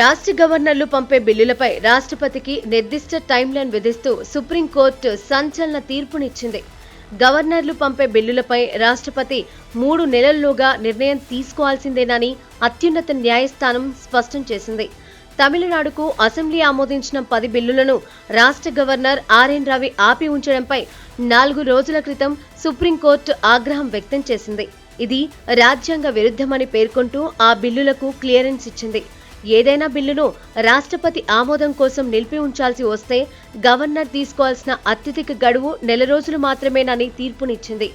రాష్ట్ర గవర్నర్లు పంపే బిల్లులపై రాష్ట్రపతికి నిర్దిష్ట టైంలైన్ విధిస్తూ సుప్రీంకోర్టు సంచలన తీర్పునిచ్చింది. గవర్నర్లు పంపే బిల్లులపై రాష్ట్రపతి మూడు నెలల్లోగా నిర్ణయం తీసుకోవాల్సిందేనని అత్యున్నత న్యాయస్థానం స్పష్టం చేసింది. తమిళనాడుకు అసెంబ్లీ ఆమోదించిన పది బిల్లులను రాష్ట్ర గవర్నర్ ఆర్ఎన్ రవి ఆపి ఉంచడంపై నాలుగు రోజుల క్రితం సుప్రీంకోర్టు ఆగ్రహం వ్యక్తం చేసింది. ఇది రాజ్యాంగ విరుద్ధమని పేర్కొంటూ ఆ బిల్లులకు క్లియరెన్స్ ఇచ్చింది. ఏదైనా బిల్లును రాష్ట్రపతి ఆమోదం కోసం నిలిపి ఉంచాల్సి వస్తే గవర్నర్ తీసుకోవాల్సిన అత్యధిక గడువు నెల రోజులు మాత్రమేనని తీర్పునిచ్చింది.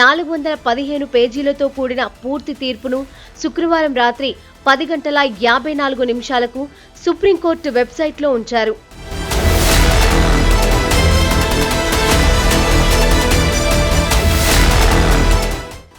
నాలుగు వందల పదిహేను పేజీలతో కూడిన పూర్తి తీర్పును శుక్రవారం రాత్రి పది గంటల యాభై నాలుగు నిమిషాలకు సుప్రీంకోర్టు వెబ్సైట్లో ఉంచారు.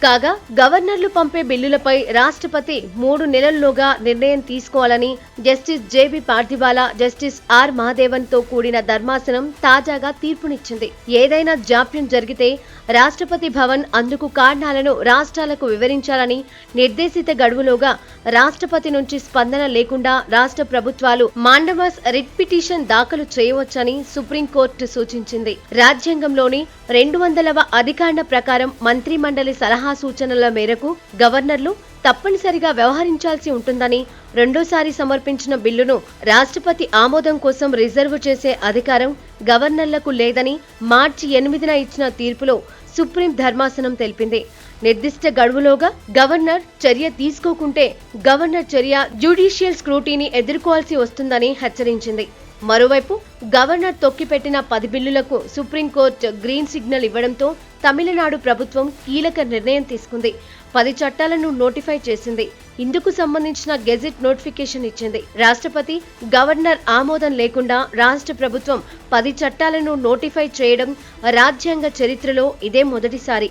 కాగా గవర్నర్లు పంపే బిల్లులపై రాష్ట్రపతి మూడు నెలల్లోగా నిర్ణయం తీసుకోవాలని justice J B Pardiwala justice R మహాదేవన్తో కూడిన ధర్మాసనం తాజాగా తీర్పునిచ్చింది. ఏదైనా జాప్యం జరిగితే రాష్ట్రపతి భవన్ అందుకు కారణాలను రాష్ట్రాలకు వివరించాలని నిర్దేశిత గడువులోగా రాష్ట్రపతి నుంచి స్పందన లేకుండా రాష్ట్ర ప్రభుత్వాలు మాండవస్ రిట్ పిటిషన్ దాఖలు చేయవచ్చని సుప్రీంకోర్టు సూచించింది. రాజ్యాంగంలోని రెండు వందలవ అధికారణ ప్రకారం మంత్రి మండలి సలహా సూచనల మేరకు గవర్నర్లు తప్పనిసరిగా వ్యవహరించాల్సి ఉంటుందని రెండోసారి సమర్పించిన బిల్లును రాష్ట్రపతి ఆమోదం కోసం రిజర్వ్ చేసే అధికారం గవర్నర్లకు లేదని మార్చి ఎనిమిదిన ఇచ్చిన తీర్పులో సుప్రీం ధర్మాసనం తెలిపింది. నిర్దిష్ట గడువులోగా గవర్నర్ చర్య తీసుకోకుంటే గవర్నర్ చర్య జ్యుడిషియల్ స్క్రూటీని ఎదుర్కోవాల్సి వస్తుందని హెచ్చరించింది. మరోవైపు గవర్నర్ తొక్కిపెట్టిన పది బిల్లులకు సుప్రీంకోర్టు గ్రీన్ సిగ్నల్ ఇవ్వడంతో తమిళనాడు ప్రభుత్వం కీలక నిర్ణయం తీసుకుంది. పది చట్టాలను నోటిఫై చేసింది. ఇందుకు సంబంధించిన గెజెట్ నోటిఫికేషన్ ఇచ్చింది. రాష్ట్రపతి గవర్నర్ ఆమోదం లేకుండా రాష్ట్ర ప్రభుత్వం పది చట్టాలను నోటిఫై చేయడం రాజ్యాంగ చరిత్రలో ఇదే మొదటిసారి.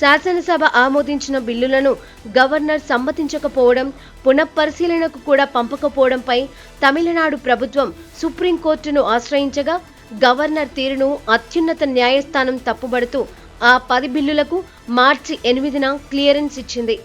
శాసనసభ ఆమోదించిన బిల్లులను గవర్నర్ సమ్మతించకపోవడం పునఃపరిశీలనకు కూడా పంపకపోవడంపై తమిళనాడు ప్రభుత్వం సుప్రీంకోర్టును ఆశ్రయించగా గవర్నర్ తీరును అత్యున్నత న్యాయస్థానం తప్పుబడుతూ ఆ పది బిల్లులకు మార్చి ఎనిమిదిన క్లియరెన్స్ ఇచ్చింది.